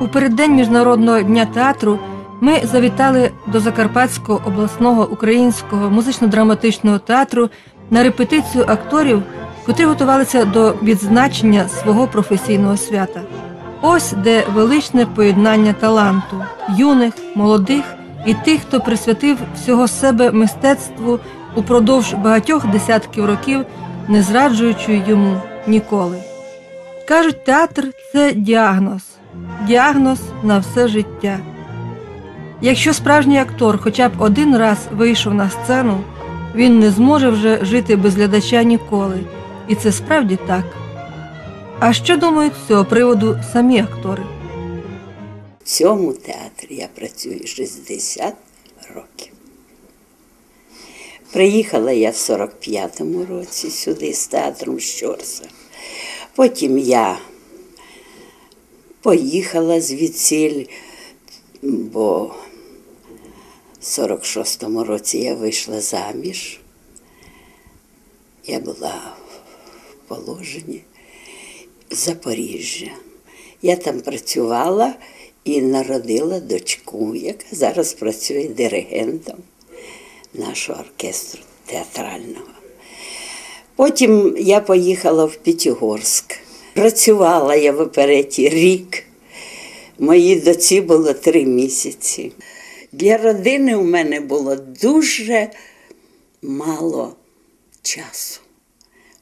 У переддень Міжнародного дня театру ми завітали до Закарпатського обласного українського музично-драматичного театру на репетицію акторів, котрі готувалися до відзначення свого професійного свята. Ось де величне поєднання таланту юних, молодих і тих, хто присвятив всього себе мистецтву упродовж багатьох десятків років, не зраджуючи йому ніколи. Кажуть, театр це діагноз, діагноз на все життя. Якщо справжній актор хоча б один раз вийшов на сцену, він не зможе вже жити без глядача ніколи. І це справді так. А що думають з цього приводу самі актори? В цьому театрі я працюю 60 років. Приїхала я в 45-му році сюди з театром Щорса. Потім я поїхала звідсіль, бо в 46-му році я вийшла заміж. Я була в положенні в Запоріжжя. Я там працювала і народила дочку, яка зараз працює диригентом нашого оркестру театрального. Потім я поїхала в П'ятигорськ. Працювала я в опереті рік. Моїй доці було три місяці. Для родини у мене було дуже мало часу.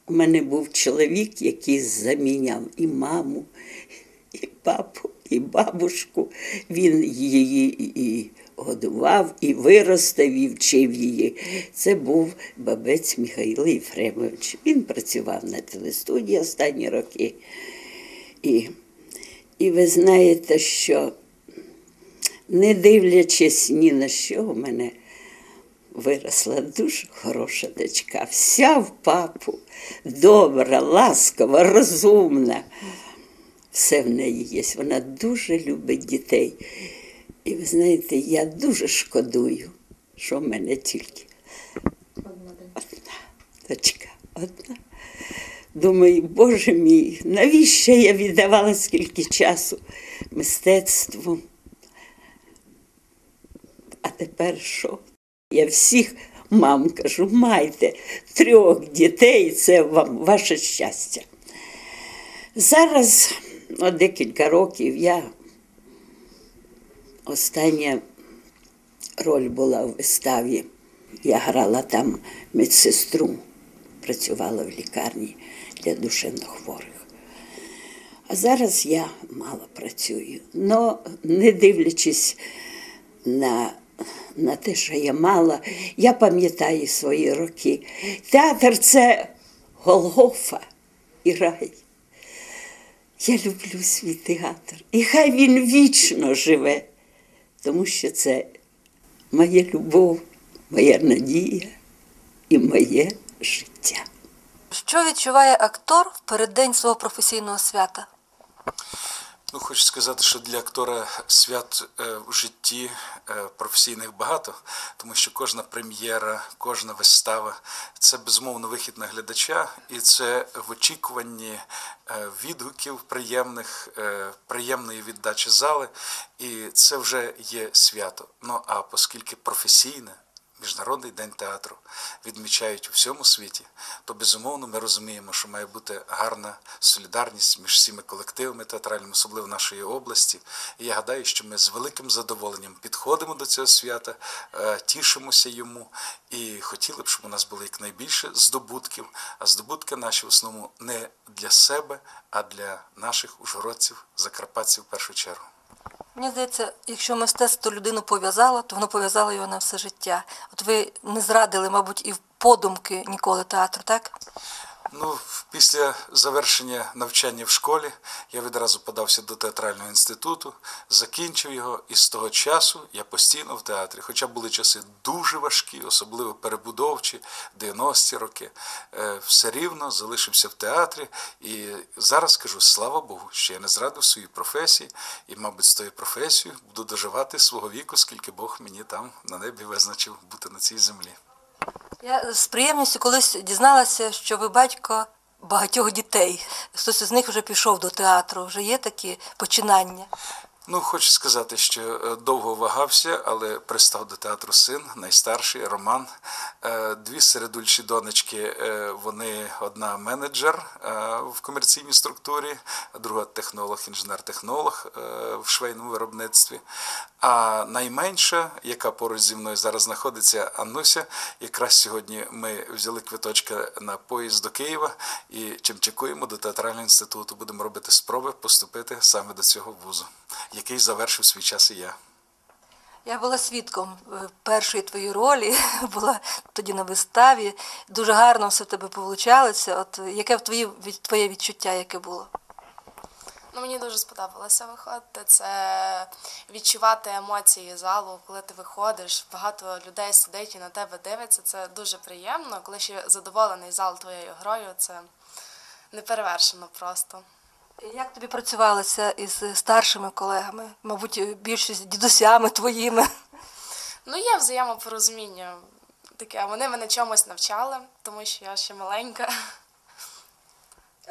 У мене був чоловік, який заміняв і маму, і папу, і бабушку. Він її і годував, і виростив, і вчив її. Це був бабець Михайло Єфремович. Він працював на телестудії останні роки. І, і ви знаєте, що не дивлячись ні на що, у мене виросла дуже хороша дочка, вся в папу, добра, ласкава, розумна. Все в неї є. Вона дуже любить дітей. І ви знаєте, я дуже шкодую, що в мене тільки одна дочка, одна. Думаю, Боже мій, навіщо я віддавала скільки часу мистецтву? А тепер що? Я всіх мам кажу, майте трьох дітей, це вам ваше щастя. Зараз, от декілька років, я остання роль була в виставі. Я грала там медсестру, працювала в лікарні для душевнохворих. А зараз я мало працюю. Но не дивлячись на на те, що я мала, я пам'ятаю свої роки. Театр це Голгофа і рай. Я люблю свій театр. І хай він вічно живе, тому що це моя любов, моя надія і моє життя. Що відчуває актор в переддень свого професійного свята? Ну, хочу сказати, що для актора свят е, в житті е, професійних багато, тому що кожна прем'єра, кожна вистава це безумовно вихід на глядача, і це в очікуванні е, відгуків приємних, приємної віддачі зали, і це вже є свято. Ну а оскільки професійне. Міжнародний день театру відмічають у всьому світі, то безумовно ми розуміємо, що має бути гарна солідарність між всіми колективами театральними, особливо нашої області. І я гадаю, що ми з великим задоволенням підходимо до цього свята, е, тішимося йому і хотіли б, щоб у нас було якнайбільше здобутків. А здобутки наші в основному не для себе, а для наших ужгородців, закарпатців в першу чергу. Мені здається, якщо мистецтво людину пов'язало, то воно пов'язало його на все життя. От ви не зрадили, мабуть, і в подумки ніколи театру, так? Ну, після завершення навчання в школі я відразу подався до театрального інституту, закінчив його, і з того часу я постійно в театрі. Хоча були часи дуже важкі, особливо перебудовчі, 90-ті роки, е, все рівно залишився в театрі. І зараз кажу, слава Богу, що я не зрадив свої професії, і, мабуть, з тою професією буду доживати свого віку, скільки Бог мені там на небі визначив бути на цій землі. Я з приємністю колись дізналася, що ви батько багатьох дітей. Хтось із них вже пішов до театру, вже є такі починання. Ну, хочу сказати, що е, довго вагався, але пристав до театру син, найстарший Роман. Е, Дві середульші донечки. е, Вони одна менеджер в комерційній структурі, друга технолог, інженер-технолог в швейному виробництві. А найменша, яка поруч зі мною зараз знаходиться, Аннуся. Якраз сьогодні ми взяли квиточка на поїзд до Києва і чимчикуємо до театрального інституту. Будемо робити спроби поступити саме до цього вузу, який завершив свій час і я. Я була свідком е, першої твоєї ролі, була тоді на виставі. Дуже гарно все в тебе получалося. От яке в твої, від- твоє відчуття, яке було? Ну, мені дуже сподобалося виходити. Це відчувати емоції залу, коли ти виходиш, багато людей сидить і на тебе дивиться. Це дуже приємно. Коли ще задоволений зал твоєю грою, це неперевершено просто. Як тобі працювалося із старшими колегами? Мабуть, більшість дідусями твоїми. Ну, є взаємопорозуміння таке. Вони мене чомусь навчали, тому що я ще маленька.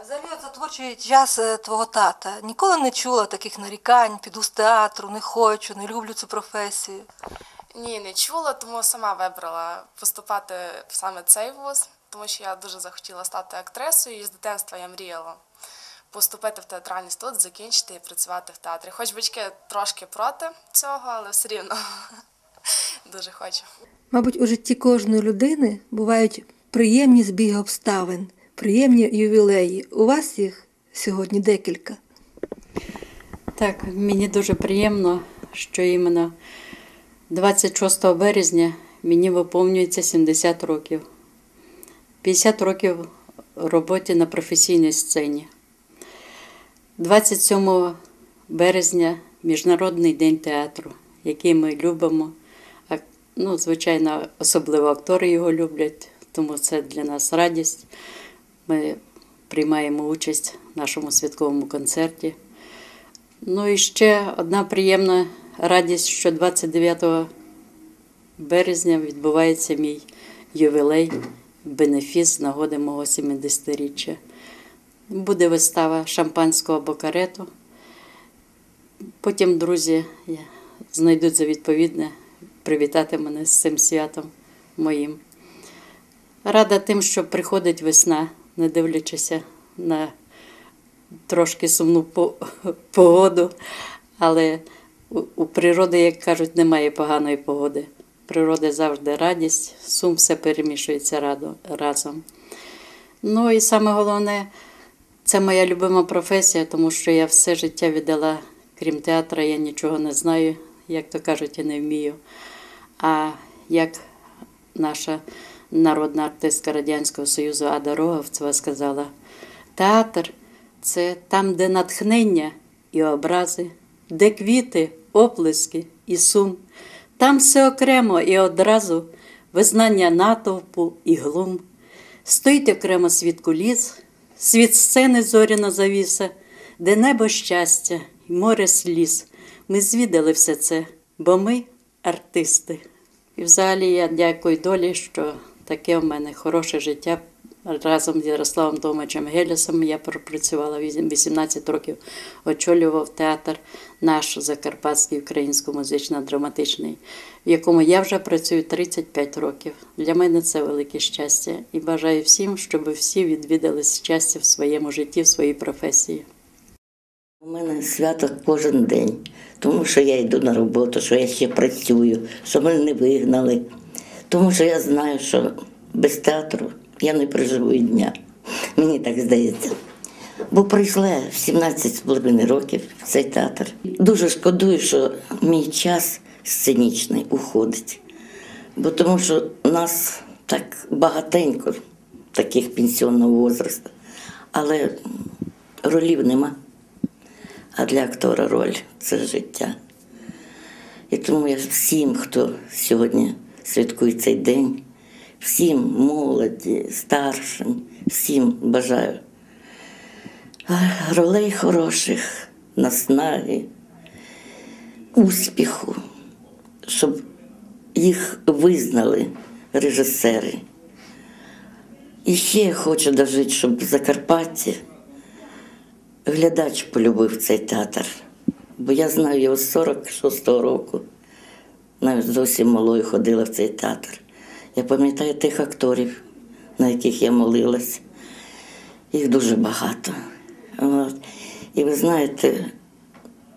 Взагалі, за творчий час е, твого тата ніколи не чула таких нарікань, піду з театру, не хочу, не люблю цю професію. Ні, не чула, тому сама вибрала поступати в саме цей вуз, тому що я дуже захотіла стати актрисою, і з дитинства я мріяла поступити в театральний інститут, закінчити і працювати в театрі. Хоч батьки трошки проти цього, але все рівно дуже хочу. Мабуть, у житті кожної людини бувають приємні збіги обставин, приємні ювілеї. У вас їх сьогодні декілька. Так, мені дуже приємно, що іменно 26 березня мені виповнюється 70 років. 50 років роботи на професійній сцені. 27 березня Міжнародний день театру, який ми любимо. Ну, звичайно, особливо актори його люблять, тому це для нас радість. Ми приймаємо участь в нашому святковому концерті. Ну і ще одна приємна радість, що 29 березня відбувається мій ювілей, бенефіс з нагоди мого 70-річчя. Буде вистава шампанського або карету. Потім друзі знайдуть за відповідне привітати мене з цим святом моїм. Рада тим, що приходить весна, не дивлячися на трошки сумну погоду, але у природи, як кажуть, немає поганої погоди. Природа завжди радість, сум все перемішується разом. Ну і саме головне, це моя любима професія, тому що я все життя віддала, крім театра, я нічого не знаю, як то кажуть, і не вмію. А як наша народна артистка Радянського Союзу Ада Роговцева сказала, театр це там, де натхнення і образи, де квіти, оплески і сум. Там все окремо і одразу визнання натовпу і глум. Стоїть окремо світ куліс, світ сцени зоряна завіса, де небо щастя і море сліз. Ми звідали все це, бо ми артисти. І взагалі я дякую долі, що таке в мене хороше життя. Разом з Ярославом Томачем Гелісом я пропрацювала 18 років, очолював театр наш Закарпатський українсько-музично-драматичний, в якому я вже працюю 35 років. Для мене це велике щастя і бажаю всім, щоб всі відвідали щастя в своєму житті, в своїй професії. У мене свято кожен день, тому що я йду на роботу, що я ще працюю, що мене не вигнали. Тому що я знаю, що без театру я не проживу і дня. Мені так здається. Бо прийшла в 17 з половиною років в цей театр. Дуже шкодую, що мій час сценічний уходить. Бо тому що нас так багатенько, таких пенсіонного возрасту, але ролів нема. А для актора роль це життя. І тому я всім, хто сьогодні святкує цей день, всім молоді, старшим, всім бажаю ролей хороших, наснаги, успіху, щоб їх визнали режисери І ще я хочу дожити, щоб в Закарпатті глядач полюбив цей театр. Бо я знаю його з 46-го року. Навіть зовсім малою ходила в цей театр. Я пам'ятаю тих акторів, на яких я молилась. Їх дуже багато. От. І ви знаєте,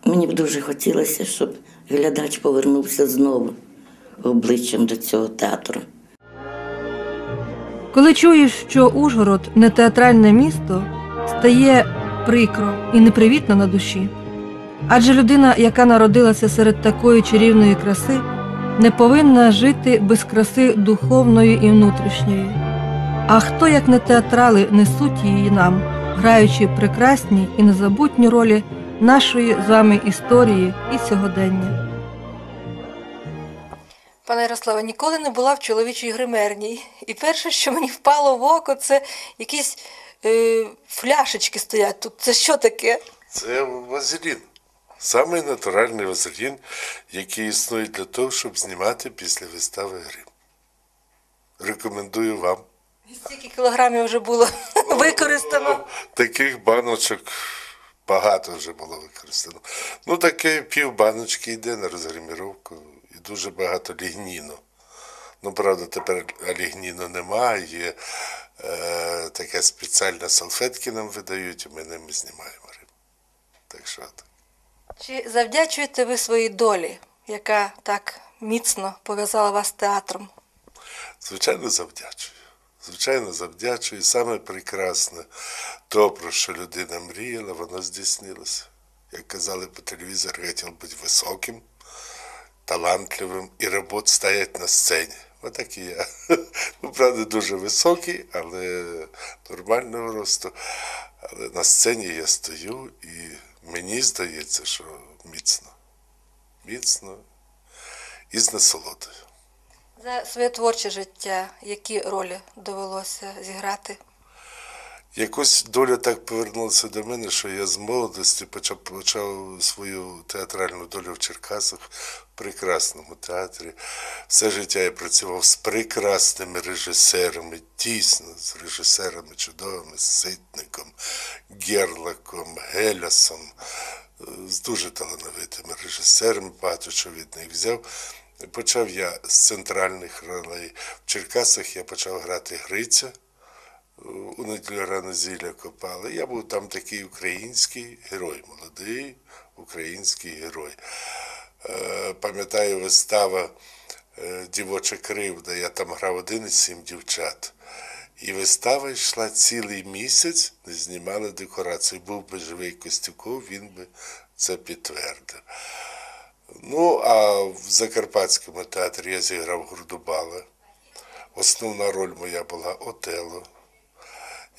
мені б дуже хотілося, щоб глядач повернувся знову обличчям до цього театру. Коли чуєш, що Ужгород не театральне місто, стає прикро і непривітно на душі. Адже людина, яка народилася серед такої чарівної краси, не повинна жити без краси духовної і внутрішньої. А хто, як не театрали, несуть її нам, граючи прекрасні і незабутні ролі нашої з вами історії і сьогодення. Пане Ярославе, ніколи не була в чоловічій гримерній. І перше, що мені впало в око, це якісь е, фляшечки стоять тут. Це що таке? Це вазелін. Самий натуральний вазелін, який існує для того, щоб знімати після вистави грим. Рекомендую вам. Скільки кілограмів вже було використано? Таких баночок багато вже було використано. Ну, таке пів баночки йде на розгриміровку і дуже багато лігніну. Ну, правда, тепер лігніну немає, є е, таке спеціальне салфетки нам видають, і ми ними знімаємо рибу. Так що так. Чи завдячуєте ви своїй долі, яка так міцно пов'язала вас з театром? Звичайно, завдячую. Звичайно, завдячую. І Саме прекрасне, то, про що людина мріяла, воно здійснилося. Як казали по телевізору, хотів бути високим, талантливим і робот стоять на сцені. Отак і я. Ну, правда, дуже високий, але нормального росту. Але на сцені я стою і мені здається, що міцно. Міцно і з насолодою. За своє творче життя, які ролі довелося зіграти? Якось доля так повернулася до мене, що я з молодості почав, почав свою театральну долю в Черкасах прекрасному театрі. Все життя я працював з прекрасними режисерами, дійсно з режисерами чудовими, з Ситником, Герлаком, Гелясом, з дуже талановитими режисерами, багато чого від них взяв. Почав я з центральних ролей. В Черкасах я почав грати Гриця у неділю рано зілля копали. Я був там такий український герой, молодий український герой. Е, Пам'ятаю, вистава е, Дівоча кривда, я там грав один із сім дівчат. І вистава йшла цілий місяць, не знімали декорації. Був би живий Костюков, він би це підтвердив. Ну, а в Закарпатському театрі я зіграв Гурдубала. Основна роль моя була Отело.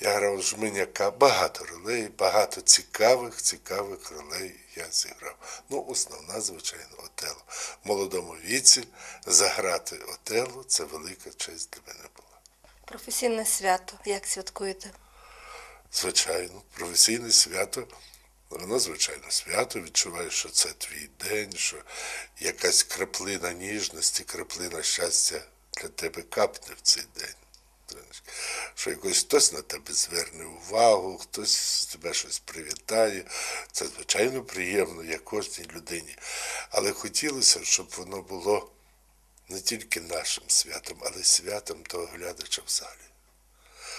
Я грав жменяка, багато ролей, багато цікавих, цікавих ролей я зіграв. Ну, основна, звичайно, Отело. В молодому віці заграти Отело це велика честь для мене була. Професійне свято. Як святкуєте? Звичайно, професійне свято. Воно, звичайно, свято, відчуваєш, що це твій день, що якась краплина ніжності, краплина щастя для тебе капне в цей день. Знаєш, Що якось хтось на тебе зверне увагу, хтось з тебе щось привітає. Це, звичайно, приємно, як кожній людині. Але хотілося, щоб воно було не тільки нашим святом, але й святом того глядача в залі.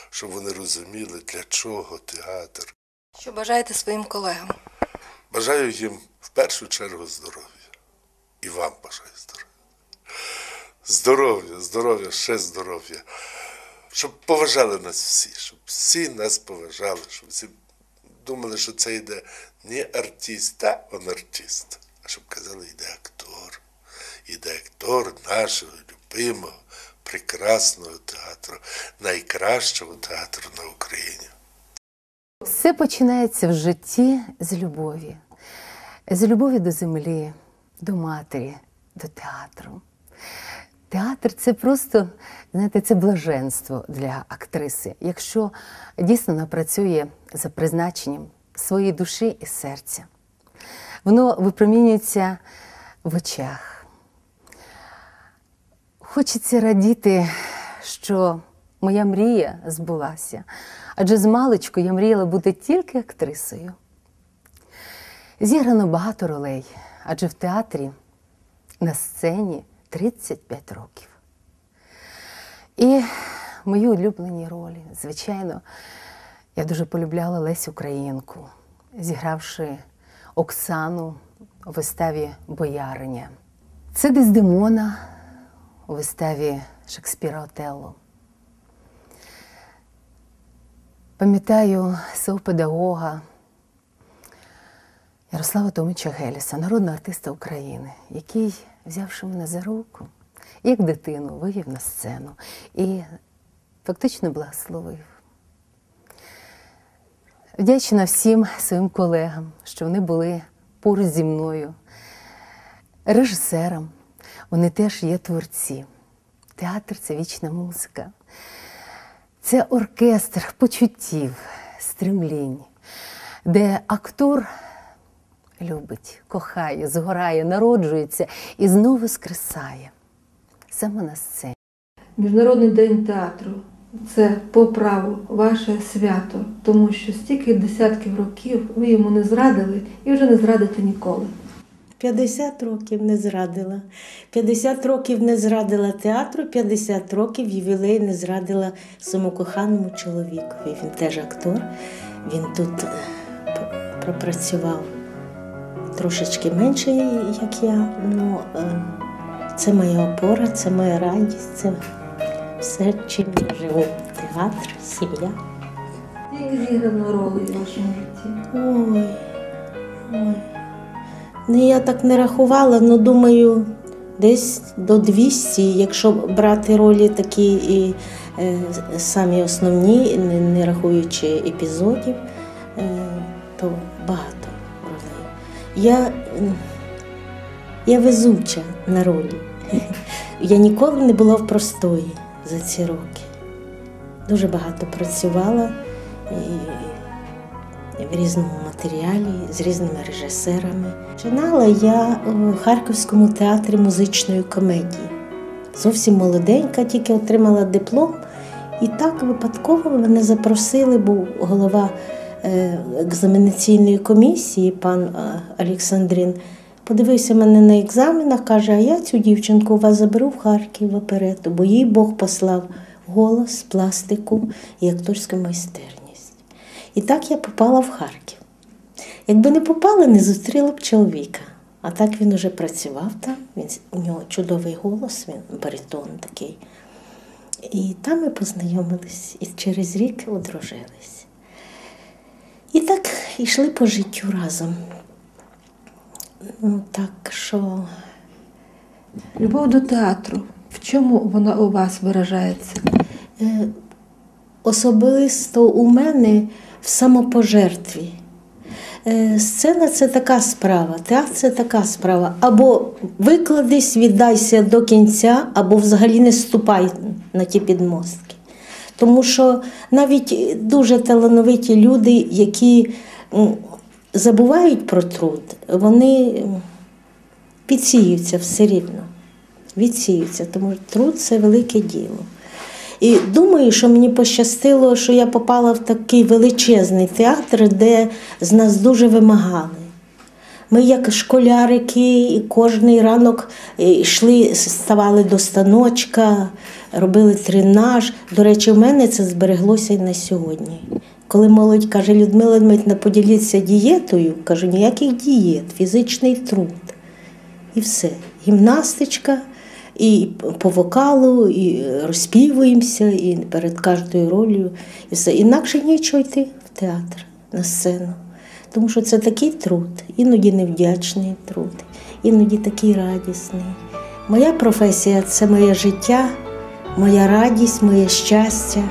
Щоб вони розуміли, для чого театр. Що бажаєте своїм колегам? Бажаю їм в першу чергу здоров'я. І вам бажаю здоров'я. Здоров'я, здоров'я, ще здоров'я. Щоб поважали нас всі, щоб всі нас поважали, щоб всі думали, що це йде не артист, а он артист. А щоб казали, йде актор. Йде актор нашого любимого, прекрасного театру, найкращого театру на Україні. Все починається в житті з любові, з любові до землі, до матері, до театру. Театр це просто, знаєте, це блаженство для актриси, якщо дійсно вона працює за призначенням своєї душі і серця. Воно випромінюється в очах. Хочеться радіти, що моя мрія збулася. Адже з маличку я мріяла бути тільки актрисою. Зіграно багато ролей, адже в театрі на сцені 35 років. І мої улюблені ролі, звичайно, я дуже полюбляла Лесю Українку, зігравши Оксану у виставі Бояриня. Це Дездемона у виставі Шекспіра Отелло. Пам'ятаю свого педагога Ярослава Томича Геліса, народного артиста України, який, взявши мене за руку, як дитину, вивів на сцену і фактично благословив. Вдячна всім своїм колегам, що вони були поруч зі мною, режисерам. Вони теж є творці. Театр це вічна музика. Це оркестр почуттів, стремлінь, де актор любить, кохає, згорає, народжується і знову скресає. Саме на сцені. Міжнародний день театру це по праву ваше свято, тому що стільки десятків років ви йому не зрадили і вже не зрадите ніколи. 50 років не зрадила. 50 років не зрадила театру, 50 років ювілей не зрадила своєму коханому чоловікові. Він теж актор. Він тут е, пропрацював трошечки менше, як я. Ну, е, це моя опора, це моя радість, це все, чим я живу. Театр, сім'я. Скільки зіграно ролей в вашому житті? Ой, ой. Ну, я так не рахувала, ну думаю, десь до 200, якщо брати ролі такі і е, самі основні, не, не рахуючи епізодів, е, то багато. Я, я везуча на ролі. Я ніколи не була в простої за ці роки. Дуже багато працювала. І в різному матеріалі з різними режисерами. Починала я у Харківському театрі музичної комедії. Зовсім молоденька, тільки отримала диплом. І так випадково мене запросили, був голова екзаменаційної комісії, пан е, Олександрин. Подивився мене на екзаменах, каже, а я цю дівчинку вас заберу в Харків в оперету, бо їй Бог послав голос, пластику і акторську майстерність. І так я попала в Харків. Якби не попала, не зустріла б чоловіка. А так він уже працював там, він, у нього чудовий голос, він баритон такий. І там ми познайомились і через рік одружились. І так йшли по життю разом. Ну, так що Любов до театру. В чому вона у вас виражається? е, особисто у мене в самопожертві. Е, Сцена це така справа, театр це така справа. Або викладись, віддайся до кінця, або взагалі не ступай на ті підмостки. Тому що навіть дуже талановиті люди, які забувають про труд, вони м, підсіються все рівно. Відсіються, тому що труд це велике діло. І думаю, що мені пощастило, що я попала в такий величезний театр, де з нас дуже вимагали. Ми, як школярики, кожний ранок е, йшли, ставали до станочка, робили тренаж. До речі, в мене це збереглося і на сьогодні. Коли молодь каже, Людмила Дмитрівна, поділіться дієтою, кажу, ніяких дієт, фізичний труд. І все. Гімнастичка, і по вокалу, і розпівуємося, і перед кожною ролью, і все. Інакше нічого йти в театр, на сцену. Тому що це такий труд, іноді невдячний труд, іноді такий радісний. Моя професія це моє життя, моя радість, моє щастя.